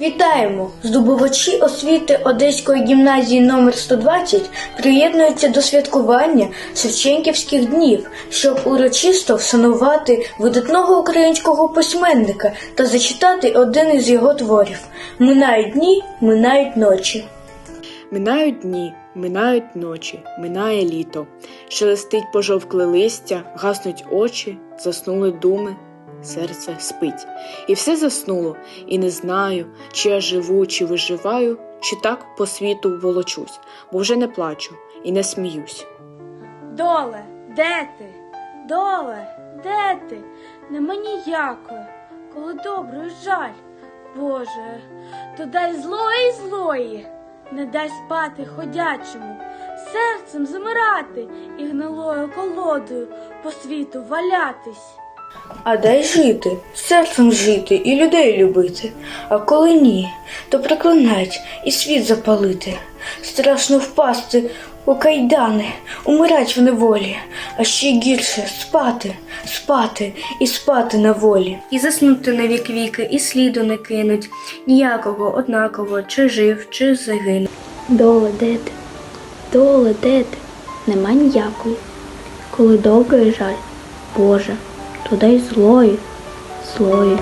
Вітаємо! Здобувачі освіти Одеської гімназії номер 120 приєднуються до святкування Шевченківських днів, щоб урочисто вшанувати видатного українського письменника та зачитати один із його творів. Минають дні, минають ночі. Минають дні, минають ночі, минає літо. Шелестить пожовкле листя, гаснуть очі, заснули думи, серце спить. І все заснуло, і не знаю, чи я живу, чи виживаю, чи так по світу волочусь, бо вже не плачу і не сміюсь. Доле, де ти? Доле, де ти? Нема ніякої, коли доброї жаль. Боже, то дай злої злої, не дай спати ходячому, серцем замирати і гнилою колодою по світу валятись. А дай жити, серцем жити і людей любити. А коли ні, то проклинать і світ запалити. Страшно впасти у кайдани, умирать в неволі, а ще гірше спати, спати і спати на волі. І заснути на вік віки, і сліду не кинуть, ніякого однаково, чи жив, чи загинув. Доле, де ти? Доле, де ти? Нема ніякої. Коли доброї жаль, Боже, то й злої, злої.